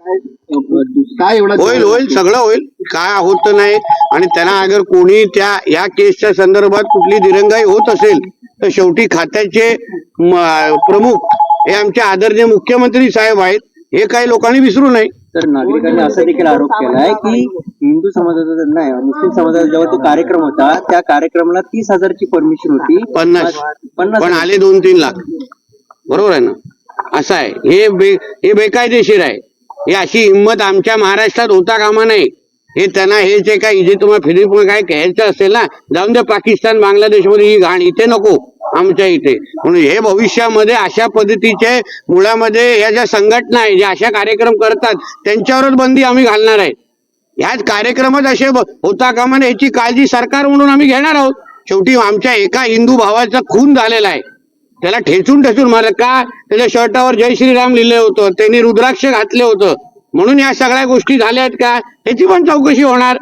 काय एवढा होईल होईल सगळं होईल. काय होत नाही आणि त्यांना अगर कोणी त्या या केसच्या संदर्भात कुठली दिरंगाई होत असेल तर शेवटी खात्याचे प्रमुख हे आमचे आदरणीय मुख्यमंत्री साहेब आहेत. हे काही लोकांनी विसरू नये. तर नागरिकांनी असा देखील आरोप केलाय की हिंदू समाजाचा नाही मुस्लिम समाजाचा जेव्हा तो कार्यक्रम होता त्या कार्यक्रमाला तीस हजारची परमिशन होती. पन्नास. पन्नास पण आले दोन तीन लाख. बरोबर आहे ना? असं आहे. हे बे हे बेकायदेशीर आहे. हे अशी हिंमत आमच्या महाराष्ट्रात होता कामा नाही हे त्यांना हे जे काय इथे तुम्हाला फिलिप काय घ्यायचं असेल ना जाऊन दे पाकिस्तान बांगलादेशमध्ये ही घाण इथे नको आमच्या इथे. म्हणून हे भविष्यामध्ये अशा पद्धतीचे मुळामध्ये या ज्या संघटना आहे ज्या अशा कार्यक्रम करतात त्यांच्यावरच बंदी आम्ही घालणार आहे. ह्याच कार्यक्रमात असे होता कामा नये याची काळजी सरकार म्हणून आम्ही घेणार आहोत. शेवटी आमच्या एका हिंदू भावाचा खून झालेला आहे. त्याला ठेचून ठेचून मारलं. का? त्याच्या शर्टावर जय श्रीराम लिहिलं होतं. त्यांनी रुद्राक्ष घातले होतं. म्हणून या सगळ्या गोष्टी झाल्या आहेत का? याची पण चौकशी होणार.